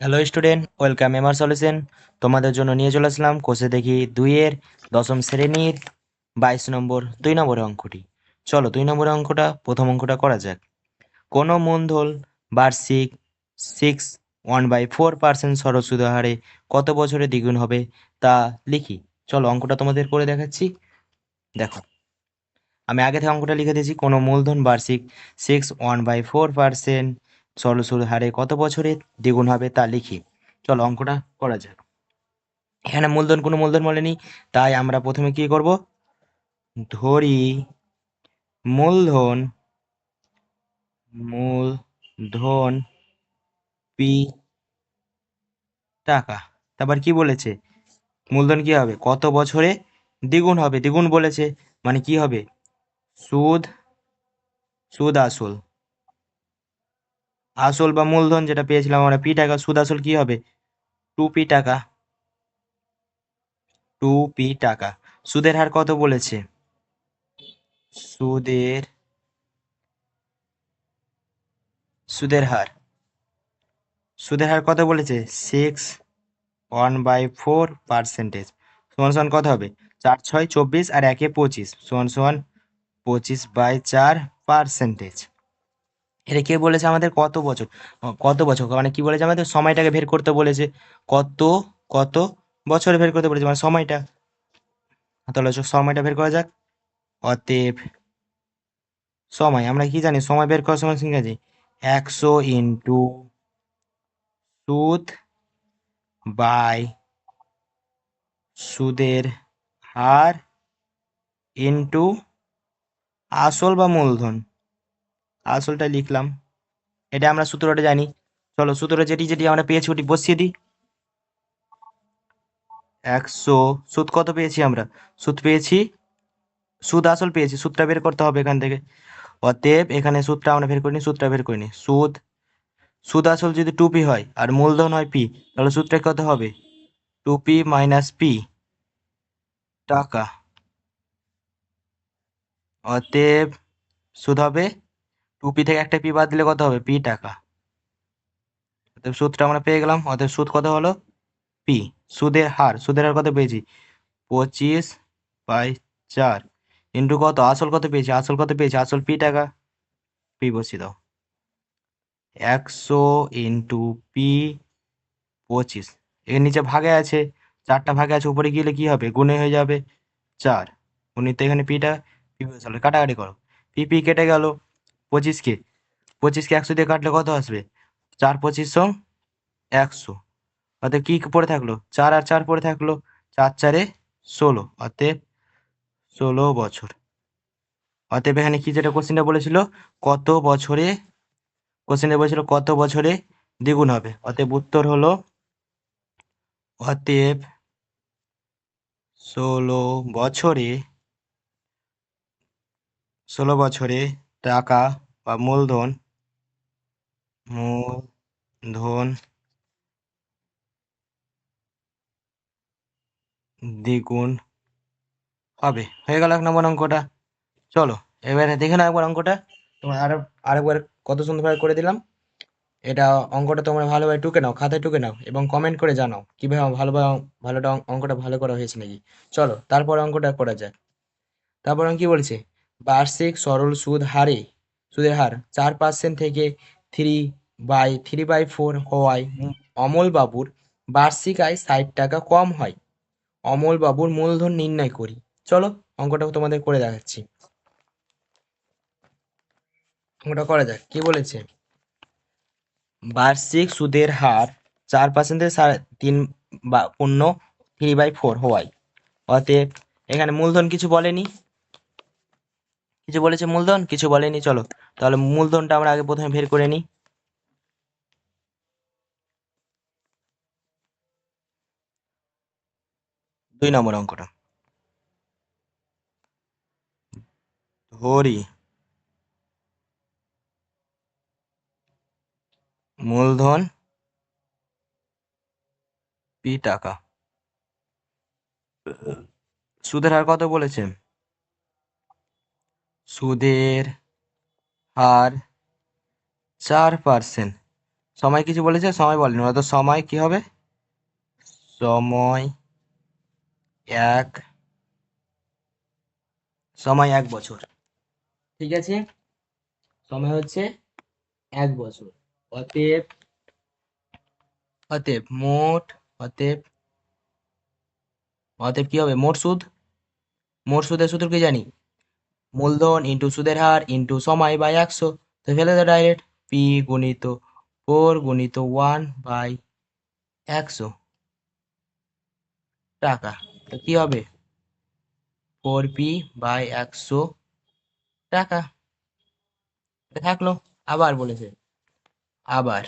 Hello student welcome MR solution তোমাদের জন্য নিয়ে চলে আসলাম কোষে দেখি দুইয়ের দশম শ্রেণির বাইশ নম্বর, দুই নম্বরের অঙ্কটি। চলো, দুই নম্বরের অঙ্কটা, প্রথম অঙ্কটা করা যাক। কোনো মূলধন বার্ষিক six one by four percent Saraswati হারে কত বছরে দ্বিগুণ হবে তা লিখি। চলো, অঙ্কটা তোমাদের করে দেখাচ্ছি। দেখো, আমি আগে থেকে অঙ্কটা লিখে দিয়েছি। কোনো মূলধন বার্ষিক six one by four percent Saraswati হারে কত বছরে দ্বিগুণ হবে তা লিখি। চলো অঙ্কটা করা যাক। এখানে মূলধন কোনো মূলধন বলেনি, তাই আমরা প্রথমে কি করব? ধরি মূলধন মূলধন পি টাকা। তারপর কি বলেছে? মূলধন কি হবে? কত বছরে দ্বিগুণ হবে? দ্বিগুণ বলেছে মানে কি হবে? সুদ সুদ আসল। আসল বা মূলধন যেটা পেয়েছিলাম আমরা, পি টাকা, সুদ আসল কি হবে? টু পি টাকা। টু পি টাকা। সুদের হার কত বলেছে? সুদের সুদের হার। সুদের হার কত বলেছে? Six one by four percentage. সমান সমান কত হবে? চার, ছয়, চব্বিশ আর একে পঁচিশ। সমান সমান পঁচিশ বাই চার পার্সেন্টেজ। এটা কে বলেছে আমাদের? কত বছর? কত বছর? মানে কি বলেছে আমাদের? সময়টাকে বের করতে বলেছে। কত কত বছরে বের করতে বলেছে? মানে সময়টা। তাহলে সময়টা বের করা যাক। অতএব সময়, আমরা কি জানি? সময় বের করার সময় শিখেছি একশো ইন্টু সুদ বাই সুদের হার ইন্টু আসল বা মূলধন। আসলটা লিখলাম। এটা আমরা সূত্রটা জানি। চলো সূত্র যেটি যেটি আমরা পেয়েছি ওটি বসিয়ে দিই। একশো, সুদ কত পেয়েছি আমরা? সুদ পেয়েছি, সুদ আসল পেয়েছি, সুদটা বের করতে হবে এখান থেকে। অতএব এখানে সুদটা আমরা বের করিনি, সুদটা বের করিনি। সুদ সুদ আসল যদি টু পি হয় আর মূলধন হয় পি তাহলে সুদটা কত হবে? টু পি মাইনাস পি টাকা। অতএব সুদ হবে টু পি থেকে একটা পি বাদ দিলে কত হবে? পি টাকা। অতএব সুদটা আমরা পেয়ে গেলাম। অতএব সুদ কত হলো? পি। সুদের হার। সুদের হার কত পেয়েছি? পঁচিশ বাই চার। ইন্টু কত? আসল কত পেয়েছি? আসল কত পেয়েছি? আসল পি টাকা। পি বসিয়ে দাও। একশো ইন্টু পি পঁচিশ। এর নিচে ভাগে আছে। চারটা ভাগে আছে। উপরে গেলে কি হবে? গুণে হয়ে যাবে চার। গুণিত এখানে পিটা পি বসালো কাটাকাটি করো। পি পি কেটে গেল। পঁচিশকে। পঁচিশকে একশো দিয়ে কাটলে কত আসবে? চার পঁচিশ সং একশো। অতএব কি পড়ে থাকল? চার আর চার পড়ে থাকল, চার চারে ষোলো। অতএব ষোলো বছর। অতএব এখানে কি যেটা কোশ্চেনটা বলেছিল? কত বছরে কোশ্চেনটা বলেছিল কত বছরে দ্বিগুণ হবে? অতএব উত্তর হলো, অতএব ষোলো বছরে ষোলো বছরে টাকা বা মূলধন মূলধন দ্বিগুণ হবে। হয়ে গেল এক নম্বর অঙ্কটা। চলো, এবারে দেখে নাও একবার অঙ্কটা। তোমার আর, আরেকবার কত সুন্দরভাবে করে দিলাম। এটা অঙ্কটা তোমরা ভালোভাবে টুকে নাও, খাতায় টুকে নাও এবং কমেন্ট করে জানাও কীভাবে ভালোভাবে ভালোটা অঙ্কটা ভালো করা হয়েছে নাকি। চলো, তারপর অঙ্কটা করা যায় তারপর আমি কি বলছে? বার্ষিক সরল সুদ হারে, সুদের হার চার পার্সেন্ট থেকে three by three by four হওয়ায় উম অমল বাবুর বার্ষিক আয় ষাট টাকা কম হয়। অমল বাবুর মূলধন নির্ণয় করি। চলো অঙ্কটা তোমাদের করে দেখাচ্ছি। অঙ্কটা করা যাক, কি বলেছে? বার্ষিক সুদের হার চার পার্সেন্টের সাড়ে তিন বা পূর্ণ থ্রি বাই ফোর হওয়ায়। অতএব এখানে মূলধন কিছু বলেনি। কিছু বলেছে মূলধন? কিছু বলেনি, চলো। তাহলে মূলধনটা আমরা আগে প্রথমে বের করে নিই। দুই নম্বর অঙ্কটা। ধরি। মূলধন পি টাকা। সুদের হার কত বলেছে? সুদের হার চার পার্সেন্ট সময় কিছু বলেছে? সময় বলেনি। অত সময় কি হবে? সময় এক সময় এক বছর। ঠিক আছে? সময় হচ্ছে এক বছর। অতএব অতএব মোট, অতএব অতএব কি হবে? মোট সুদ? মোট সুদের সূত্র কি জানি? মূলধন ইন্টু সুদের হার ইন্টু সময় বাই একশো। তো ফেলে দাও ডাইরেক্ট পি গুণিত ফোর গুণিত ওয়ান বাই একশো। টাকা। তো কি হবে? ফোর পি বাই একশো টাকা। থাকল। আবার বলেছে। আবার।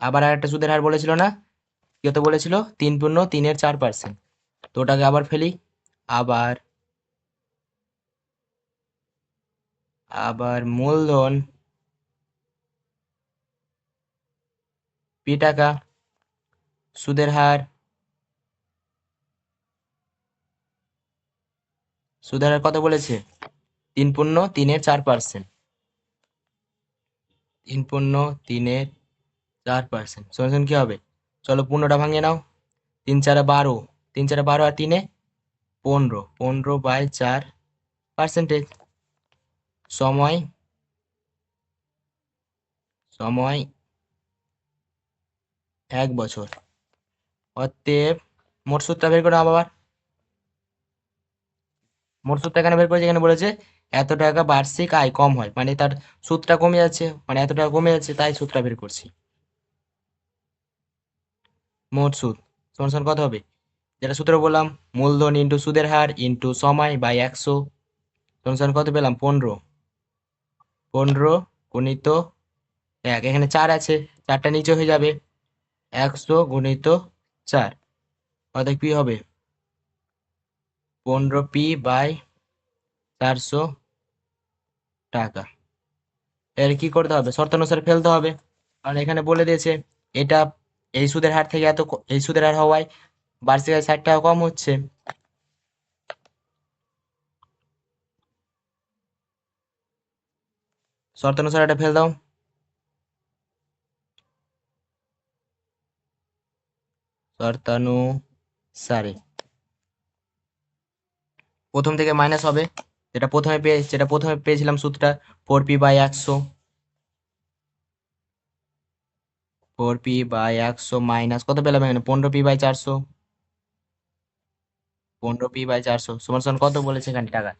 আবার আর একটা সুদের হার বলেছিল না? কত বলেছিল? তিন পূর্ণ তিনের চার পার্সেন্ট তো ওটাকে আবার ফেলি। আবার আবার মূলধন পি টাকা, সুদের হার সুদের হার কত বলেছে? তিন পূর্ণ তিনের চার পার্সেন্ট তিন পূর্ণ তিনের চার পার্সেন্ট সলিউশন কি হবে? চলো পূর্ণটা ভাঙিয়ে নাও। তিন চারে বারো। তিন চারে বারো আর তিনে পনেরো। পনেরো বাই চার পার্সেন্টেজ সময় সময়, এক বছর। অতএব, মোট সুদটা বের করে আবার। মোট সুদটা এখানে বের করেছে, এখানে বলেছে এত টাকা বার্ষিক আয় কম হয় মানে তার সুদটা কমে যাচ্ছে মানে এত টাকা কমে যাচ্ছে, তাই সুদটা বের করছি। মোট সুদ, সমান কত হবে? যেটা সূত্র বললাম, মূলধন ইন্টু সুদের হার ইন্টু সময় বাই একশো সমান কত পেলাম? পনেরো। পনেরো, গুণিত এক। এখানে চার আছে, চারটা নিচে হয়ে যাবে। একশো গুণিত চার। অর্থাৎ কি হবে? পনেরো পি বাই চারশো টাকা। এর কি করতে হবে? শর্ত অনুসারে ফেলতে হবে। কারণ এখানে বলে দিয়েছে, এটা এই সুদের হার থেকে এত এই সুদের হার হওয়ায় বার্ষিক ষাট টাকা কম হচ্ছে। শর্ত অনুসারে এটা ফেল দাও। শর্তানুসারে। প্রথম থেকে মাইনাস হবে। যেটা প্রথমে পেয়ে যেটা প্রথমে পেয়েছিলাম সূত্রটা ফোর পি বাই একশো। ফোর পি বাই একশো মাইনাস কত পেলাম এখানে? পনেরো পি বাই চারশো। পনেরো পি বাই চারশো। সমান সমান কত বলেছে এখানে টাকা?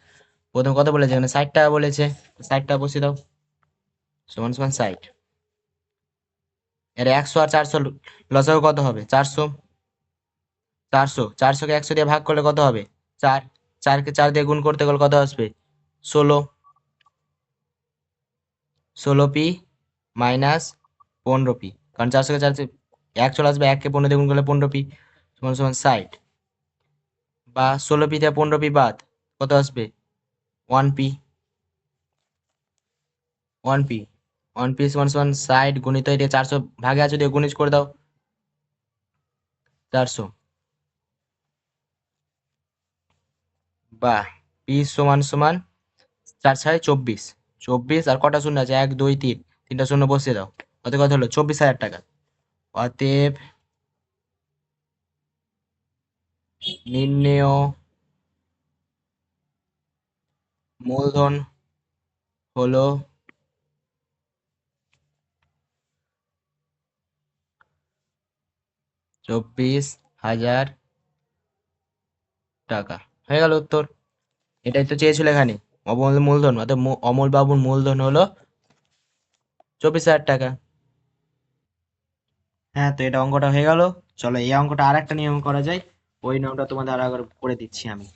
প্রথম কত বলেছে? এখানে ষাট টাকা বলেছে। ষাট টাকা বসিয়ে দাও। সমান সমান ষাট। এর একশো আর চারশো লসাগু কত হবে? চারশো চারশো, চারশোকে একশো দিয়ে ভাগ করলে কত হবে? চার, চারকে চার দিয়ে গুণ করতে গেলে কত আসবে? ষোলো ষোলো পি মাইনাস পনেরো পি কারণ চারশোকে চার দিয়ে এক চলে আসবে এককে পনেরো দিয়ে গুণ করলে পনেরো পি সমান সমান ষাট। বা ষোলো পি থেকে পনেরো পি বাদ, কত আসবে? One P one P one P সমান সমান ষাট গুণিত এটা চারশো ভাগে আছে দিয়ে গুণিত করে দাও। চারশো। বা পি সমান সমান চার ছয় চব্বিশ। চব্বিশ আর কটা শূন্য আছে? এক, দুই, তিন। তিনটা শূন্য বসিয়ে দাও। অতএব কত হলো? চব্বিশ হাজার টাকা। অতএব নির্ণেয় মূলধন হলো চব্বিশ হাজার টাকা। হয়ে গেল উত্তর। এটাই তো চেয়েছিল এখানে। অমল মূলধন, অর্থাৎ অমল বাবুর মূলধন হলো চব্বিশ হাজার টাকা। হ্যাঁ তো এটা অঙ্কটা হয়ে গেল। চলো এই অঙ্কটা আর একটা নিয়ম করা যায়। ওই নিয়মটা তোমাদের আর একবার করে দিচ্ছি আমি।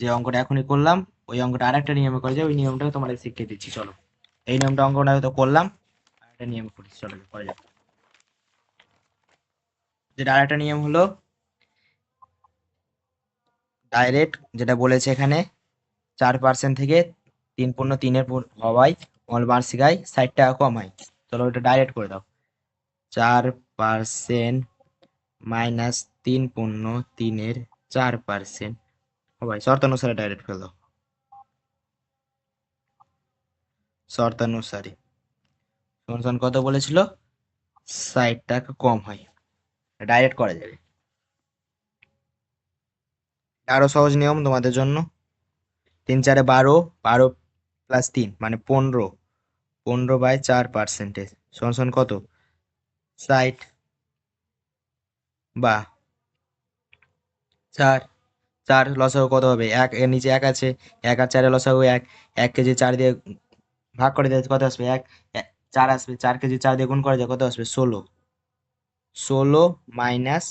যে অঙ্কটা এখনই করলাম, ওই অঙ্কটা আর একটা নিয়মে করা যায়। ওই নিয়মটা তোমাদের শিখিয়ে দিচ্ছি। চলো, এই নিয়মটা অঙ্কটা তো করলাম। আর একটা নিয়ম করছি চলো করা যাক যেটা আর একটা নিয়ম হলো ডাইরেক্ট যেটা বলেছে এখানে, চার পার্সেন্ট থেকে তিন পূর্ণ তিনের হওয়ায় অল বার্ষিক আয় ষাট টাকা কম হয় চলো ওটা ডাইরেক্ট করে দাও। চার পার্সেন্ট মাইনাস তিন পূর্ণ তিনের চার পার্সেন্ট ভাই শর্তানুসারে ডাইরেক্ট ফেল দাও। শর্তানুসারে। কত বলেছিল? ষাট টাকা কম হয়। ডাইরেক্ট করা যাবে। আরও সহজ নিয়ম তোমাদের জন্য। তিন চারে বারো বারো প্লাস তিন মানে পনেরো। পনেরো বাই চার পার্সেন্টেজ সমান কত? ষাট বা চার। চার লসাগু কত হবে? এক, এর নিচে এক আছে। এক আর চারে লসাগু এক। এক কেজি চার দিয়ে ভাগ করে দিলে কত আসবে? এক চার আসবে। চার কেজি চার দিয়ে গুণ করা যায় কত আসবে? ষোলো। ষোলো মাইনাস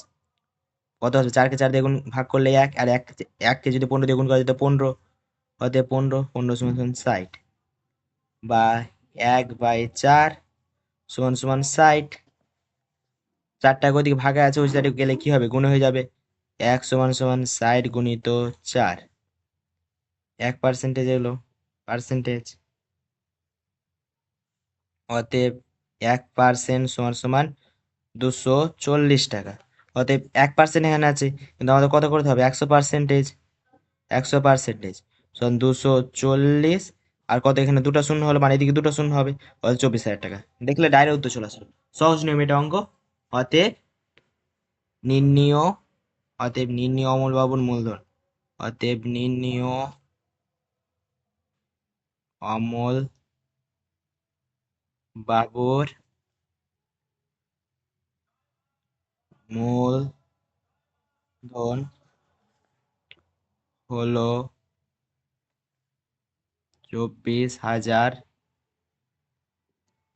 কত আসবে চারকে চার দিয়ে গুণ, ভাগ করলে এক, আর এক, এককে যদি পনেরো দিয়ে গুণ করা যেত পনেরো অতএব পনেরো পনেরো সমান সমান ষাট। বা এক বাই চার সমান সমান ষাট। চারটা ওদিকে ভাগে আছে, ওই সাইডে গেলে কি হবে? গুণ হয়ে যাবে। এক সমান সমান ষাট গুণিত চার। এক পার্সেন্টেজ এলো পার্সেন্টেজ অতএব এক পার্সেন্ট সমান সমান দুশো চল্লিশ টাকা। অতএব এক পার্সেন্ট এখানে আছে, কিন্তু আমাদের কত করতে হবে? একশো পার্সেন্টেজ একশো পার্সেন্টেজ সমান দুশো চল্লিশ, আর কত এখানে দুটো শূন্য হলো? মানে এদিকে দুটো শূন্য হবে অত চব্বিশ হাজার টাকা। দেখলে ডাইরেক্ট উত্তর চলে আসলো। সহজ নিয়ম এটা অঙ্ক। অতএব নির্ণীয় অতএব নির্ণীয় অমল বাবুর মূলধন। অতএব নির্ণীয় অমল বাবুর মূলধন হলো চব্বিশ হাজার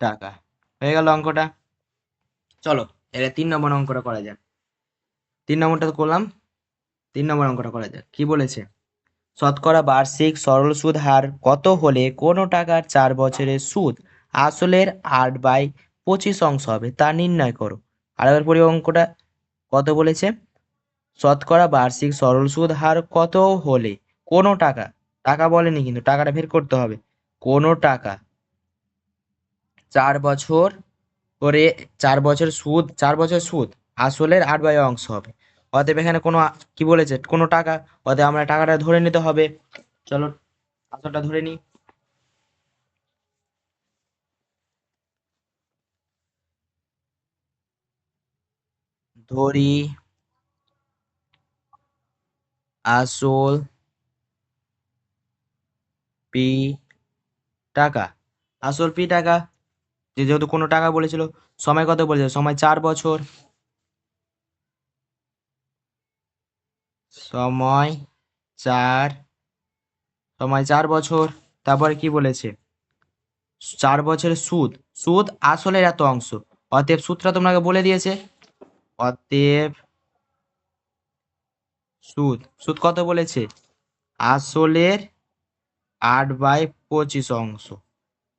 টাকা। হয়ে গেল অঙ্কটা। চলো, এবার তিন নম্বর অঙ্কটা করা যাক। তিন নম্বরটা করলাম। তিন নম্বর অঙ্কটা করা যাক। কি বলেছে? শতকরা বার্ষিক সরল সুদ হার কত হলে কোনো টাকার চার বছরের সুদ আসলের আট বাই পঁচিশ অংশ হবে তা নির্ণয় করো। আরেকবার পরি অঙ্কটা। কত বলেছে? শতকরা বার্ষিক সরল সুদ হার কত হলে? কোনো টাকা। টাকা বলেনি কিন্তু, টাকাটা বের করতে হবে। কোনো টাকা। চার বছর করে চার বছর সুদ, চার বছর সুদ আসলের আট বাই অংশ হবে। অতএব এখানে কোনো কি বলেছে? কোনো টাকা। অতএব আমরা টাকাটা ধরে নিতে হবে। চলো, আসলটা ধরে নিই। ধরি, আসল পি টাকা। আসল পি টাকা, যে যেহেতু কোনো টাকা বলেছিল, সময় কত বলেছিল? সময় চার বছর। সময় চার সময় চার বছর, তারপরে কি বলেছে? চার বছরের সুদ। সুদ আসলের এত অংশ। অতএব সুদটা তোমাকে বলে দিয়েছে। অতএব সুদ সুদ কত বলেছে? আসলের আট বাই পঁচিশ অংশ।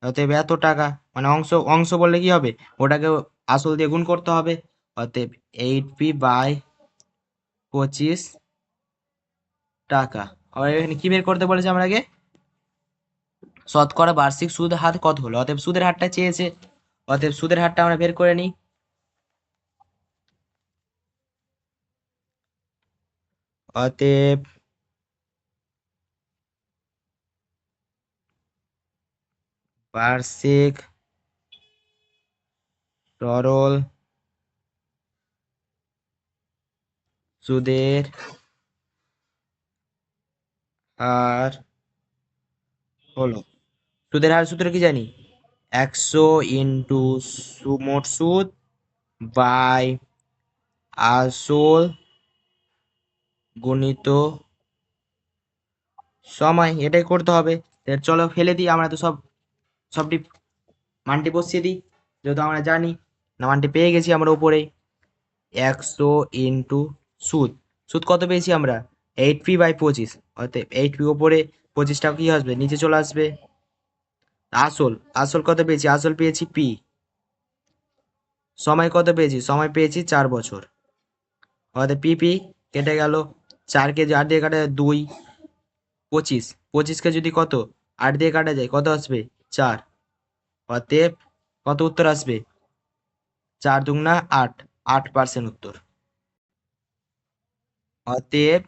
অতএব এত টাকা মানে অংশ অংশ বললে কি হবে? ওটাকে আসল দিয়ে গুণ করতে হবে। অতএব এইট পি বাই পঁচিশ টাকা। আবার এখানে কি বের করতে বলেছে আমাকে শতকরা বার্ষিক সুদ হার কত হলো? অতএব সুদের হারটা চেয়েছে। অতএব সুদের হারটা আমরা বের করে নিই। অতএব বার্ষিক সরল সুদের হার হলো। সুদের হার সূত্র কি জানি? একশো ইন্টু মোট সুদ বাই আসল গণিত সময়, এটাই করতে হবে। চলো ফেলে দিই, আমরা তো সব, সবটি মানটি বসিয়ে দিই, যেহেতু আমরা জানি না মানটি পেয়ে গেছি আমরা উপরে। একশো ইন্টু সুদ সুদ কত পেয়েছি আমরা? এইট পি বাই পঁচিশ, অতএব এইট পি ওপরে পঁচিশটা কী আসবে? নিচে চলে আসবে। আসল আসল কত পেয়েছি? আসল পেয়েছি পি। সময় কত পেয়েছি? সময় পেয়েছি চার বছর। অতএব পি পি, কেটে গেল। চার কেজি আট দিয়ে কাটা যায় দুই, পঁচিশ। পঁচিশকে যদি কত? আট দিয়ে কাটা যায়, কত আসবে? চার। অতএব কত উত্তর আসবে? চার দুগুণা আট আট পার্সেন্ট উত্তর। অতএব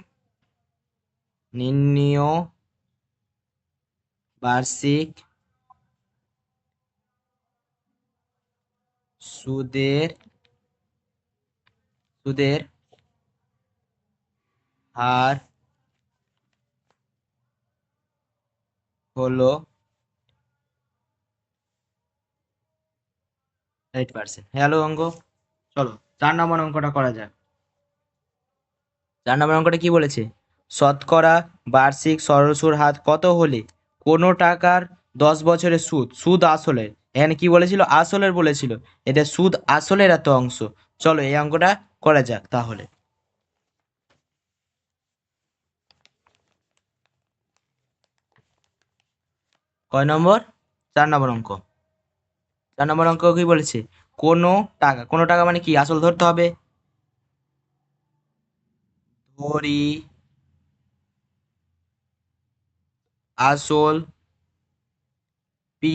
নির্ণীয় বার্ষিক সুদের সুদের হার হলো এইট পার্সেন্ট হ্যালো অঙ্ক। চলো, চার নম্বর অঙ্কটা করা যাক। চার নম্বর অঙ্কটা কি বলেছে? শতকরা বার্ষিক সরসুর হাত কত হলে কোনো টাকার দশ বছরের সুদ সুদ আসলের? এখানে কি বলেছিল? আসলের বলেছিল। এটা সুদ আসলের এত অংশ। চলো, এই অঙ্কটা করা যাক তাহলে। কয় নম্বর? চার নম্বর অঙ্ক। চার নম্বর অঙ্ক কি বলেছে? কোনো টাকা কোনো টাকা মানে কি? আসল ধরতে হবে। ধরি। আসল পি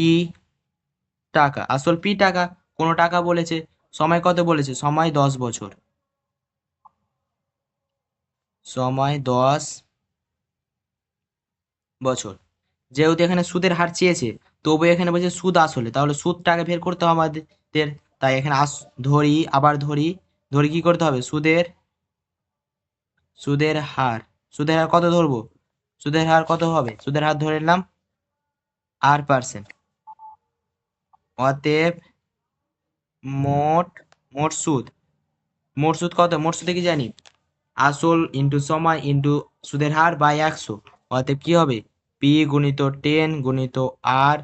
টাকা। আসল পি টাকা, কোনো টাকা বলেছে। সময় কত বলেছে? সময় দশ বছর। সময় দশ বছর। যেহেতু এখানে সুদের হার চেয়েছে তবু এখানে বলছে সুদ আসলে। তাহলে সুদটাকে বের করতে হবে আমাদের। তাই এখানে আস, ধরি, আবার ধরি। ধরি কি করতে হবে? সুদের সুদের হার। সুদের হার কত ধরবো? সুদের হার কত হবে? সুদের হার ধরে নিলাম আর পার্সেন্ট অতএব মোট মোট সুদ। মোট সুদ কত? মোট সুদে কি জানি? আসল ইন্টু সময় ইন্টু সুদের হার বাই একশো। অতএব কি হবে? পি গুণিত টেন গুণিত আর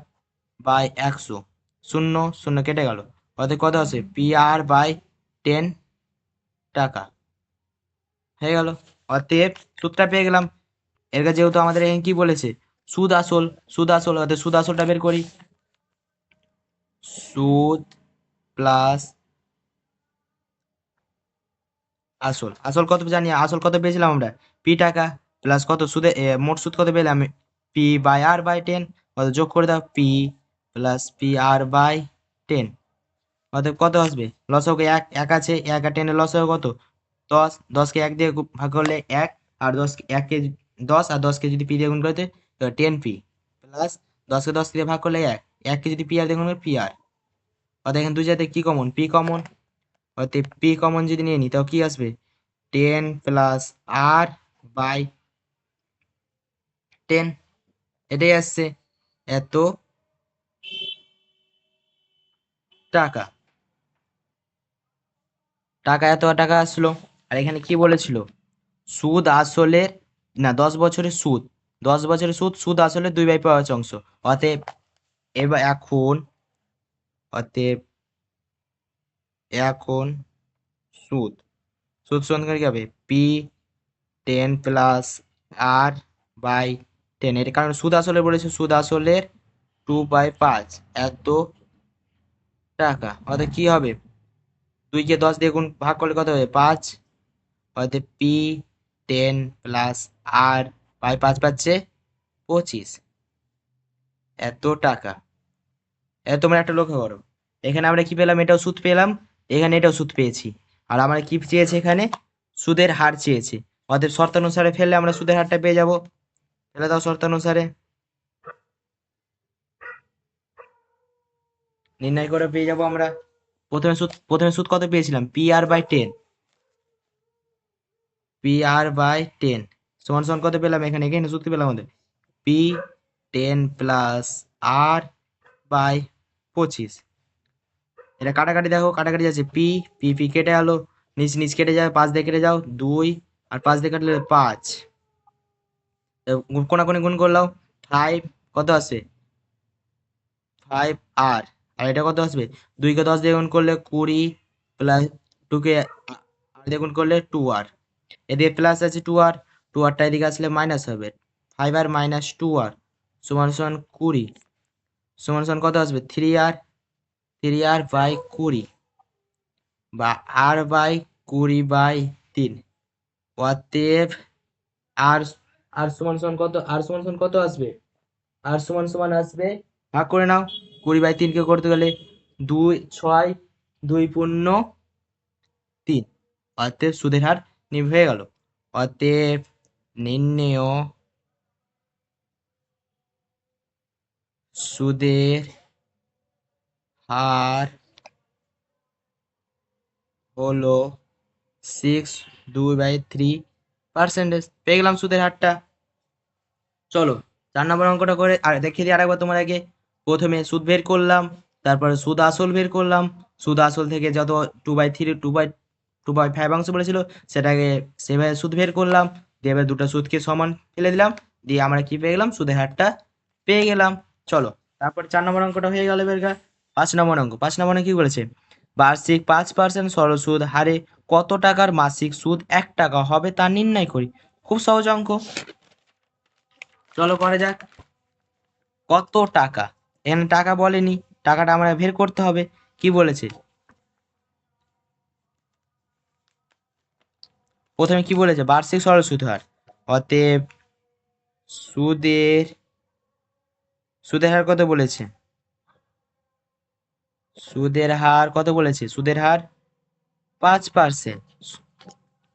বাই একশো। শূন্য শূন্য কেটে গেল। অতএব কত আছে? পি আর বাই টেন টাকা। হয়ে গেল। অতএব সুদটা পেয়ে গেলাম। এর কাছে যেহেতু আমাদের এখানে কি বলেছে? সুদ আসল সুদ আসল। অতএব সুদ আসলটা বের করি। সুদ প্লাস আসল। আসল কত জানি? আসল কত পেয়েছিলাম আমরা? পি টাকা প্লাস কত? সুদে মোট সুদ কত পেলাম? P by R by ten কত যোগ করে দাও P plus P R by ten অতএব কত আসবে? লসকে এক এক আছে, এক আর টেনের লসক কত? দশ, দশকে এক দিয়ে ভাগ করলে এক, আর দশ এক এককে দশ আর দশকে যদি পি দিয়ে গুণ করতে টেন পি প্লাস দশকে দশ দিয়ে ভাগ করলে এক, এককে যদি পি আর দিয়ে গুণ করে পি আর অর্থাৎ এখানে দুই জায়গাতে কী কমন পি কমন অর্থাৎ পি কমন যদি নিয়ে নিই তাও কী আসবে? Ten plus R by ten এটাই আসছে এত টাকা। টাকা এত টাকা আসলো। আর এখানে কি বলেছিল? সুদ আসলে না, দশ বছরের সুদ। দশ বছরের সুদ সুদ আসলে দুই বাই পাঁচ অংশ। অতএব এবার এখন, অতএব এখন সুদ। সুদ সমান করে কি হবে? P ten plus R by ten এর, কারণ সুদ আসলে বলেছে, সুদ আসলের টু বাই পাঁচ, এত টাকা। অর্থাৎ কি হবে? দুইকে দশ দিয়ে গুণ ভাগ করলে কত হবে? পাঁচ। অর্থাৎ P ten plus R by পাঁচ পাচ্ছে পঁচিশ। এত টাকা। এত তোমরা একটা লক্ষ্য করো। এখানে আমরা কি পেলাম? এটাও সুদ পেলাম। এখানে এটাও সুদ পেয়েছি। আর আমরা কি চেয়েছি এখানে? সুদের হার চেয়েছি। অতএব শর্তানুসারে ফেললে আমরা সুদের হারটা পেয়ে যাব। ফেলে দাও শর্তানুসারে নির্ণয় করে পেয়ে যাব আমরা প্রথমে সুদ প্রথমে সুদ কত পেয়েছিলাম P R by ten P R by ten সমান সমান কত পেলাম এখানে এখানে সুদ পেলাম আমাদের P ten plus R by পঁচিশ এটা কাটাকাটি দেখো কাটাকাটি যাচ্ছে পি পি পি কেটে গেলো নিচ নিচ কেটে যাবে পাঁচ দিয়ে কেটে যাও দুই আর পাঁচ দিয়ে কাটলে পাঁচ কোনাকুনি গুণ করলাম ফাইভ কত আসবে ফাইভ আর আর এটা কত আসবে? দুইকে দশ দিয়ে গুণ করলে কুড়ি প্লাস টুকে আর দিয়ে গুণ করলে টু আর এদিকে প্লাস আছে টু আর টু আরটা এদিকে আসলে মাইনাস হবে। Five R minus two R সমান সমান কুড়ি। সমান সমান কত আসবে? Three R three R by কুড়ি। বা আর বাই কুড়ি বাই তিন। অতএব আর আর সমান সমান কত, আর সমান সমান কত আসবে? আর সমান সমান আসবে, ভাগ করে নাও, কুড়ি বাই তিনকে করতে গেলে দুই ছয় দুই পূর্ণ তিন। অতএব সুদের হার নিভ হয়ে গেল। অতএব নির্ণেয় সুদের হার হলো সিক্স দুই বাই থ্রি পার্সেন্টেজ পেয়ে গেলাম সুদের হারটা। চলো, চার নম্বর অঙ্কটা করে আর দেখিয়ে দিই আরেকবার তোমার আগে প্রথমে সুদ বের করলাম, তারপরে সুদ আসল বের করলাম। সুদ আসল থেকে যত two by three two by two by five অংশ বলেছিল, সেটাকে সেভাবে সুদ বের করলাম, দিয়ে এবার দুটো সুদকে সমান ফেলে দিলাম, দিয়ে আমরা কি পেয়ে গেলাম? সুদের হারটা পেয়ে গেলাম। চলো, তারপর চার নম্বর অঙ্কটা হয়ে গেল বেরগা পাঁচ নম্বর অঙ্ক, পাঁচ নম্বরে কি বলেছে? বার্ষিক পাঁচ পার্সেন্ট সরল সুদ হারে কত টাকার মাসিক সুদ এক টাকা হবে তা নির্ণয় করি। খুব সহজ অঙ্ক। চলো করা যাক। কত টাকা? এখানে টাকা বলেনি, টাকাটা আমরা বের করতে হবে। কি বলেছে? প্রথমে কি বলেছে? বার্ষিক সরল সুদ হার। অতএব সুদের সুদের হার কত বলেছে? সুদের হার কত বলেছে? সুদের হার পাঁচ পার্সেন্ট।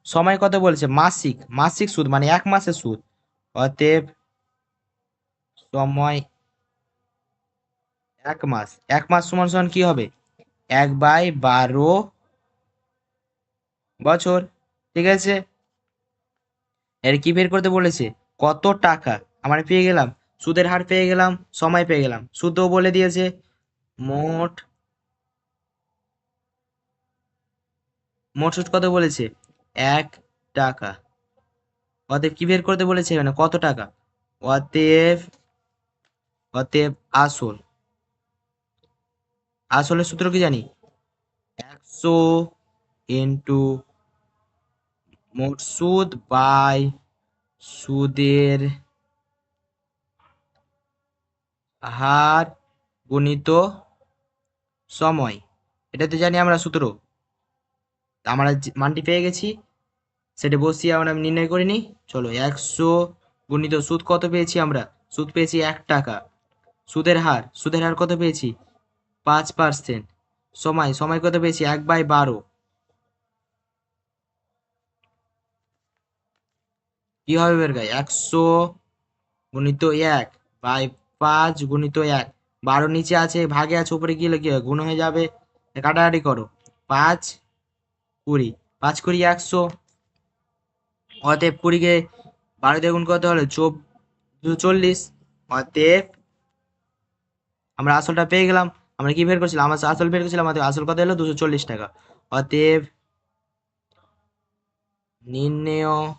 সময় কত বলেছে? মাসিক মাসিক সুদ মানে এক মাসের সুদ। অতএব সময় এক মাস। এক মাস সমান সমান কি হবে? এক বাই বারো বছর। ঠিক আছে? এর কি বের করতে বলেছে? কত টাকা? আমরা পেয়ে গেলাম। সুদের হার পেয়ে গেলাম, সময় পেয়ে গেলাম। সুদও বলে দিয়েছে। মোট মোট সুদ কত বলেছে? এক টাকা। অতএব কি বের করতে বলেছে এখানে? কত টাকা? অতএব অতএব আসল আসলের সূত্র কি জানি? একশো ইন্টু মোট সুদ বাই সুদের হার গুণিত সময়। এটাতে জানি আমরা সূত্র। আমরা মানটি পেয়ে গেছি, সেটা বসিয়ে আমরা নির্ণয় করিনি। চলো, একশো গুণিত সুদ কত পেয়েছি আমরা? সুদ পেয়েছি এক টাকা। সুদের হার সুদের হার কত পেয়েছি? পাঁচ পার্সেন্ট সময় সময় কত পেয়েছি? এক বাই বারো। কি হবে বের গায়ে একশো গুণিত এক বাই পাঁচ গুণিত এক। বারো নিচে আছে, ভাগে আছে, উপরে গেলে কি গুণ হয়ে যাবে। কাটাকাটি করো। পাঁচ কুড়ি। পাঁচ কুড়ি একশো। অতএব কুড়িকে বারো দিয়ে গুণ করতে হলে চল্লিশ। অতএব আমরা আসলটা পেয়ে গেলাম। আমরা কি বের করছিলাম? আমার আসল বের করছিলাম আমাদের আসল কত এলো দুশো চল্লিশ টাকা। অতএব নির্ণেয়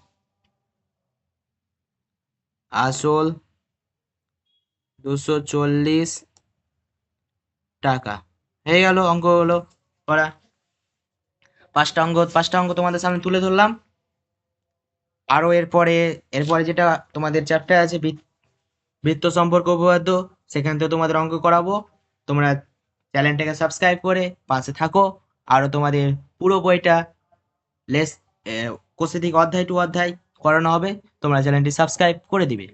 আসল দুশো চল্লিশ টাকা। হয়ে গেল, অঙ্ক হলো। করা পাঁচটা অঙ্ক পাঁচটা অঙ্ক তোমাদের সামনে তুলে ধরলাম। আরও এরপরে এরপরে যেটা তোমাদের চ্যাপ্টার আছে, বৃত্ত- বৃত্ত সম্পর্ক উপপাদ্য সেখান থেকে তোমাদের অঙ্ক করাবো। তোমরা চ্যানেলটাকে সাবস্ক্রাইব করে পাশে থাকো। আরও তোমাদের পুরো বইটা লেস কোষে থেকে অধ্যায় টু অধ্যায় করানো হবে। তোমরা চ্যানেলটি সাবস্ক্রাইব করে দিবে।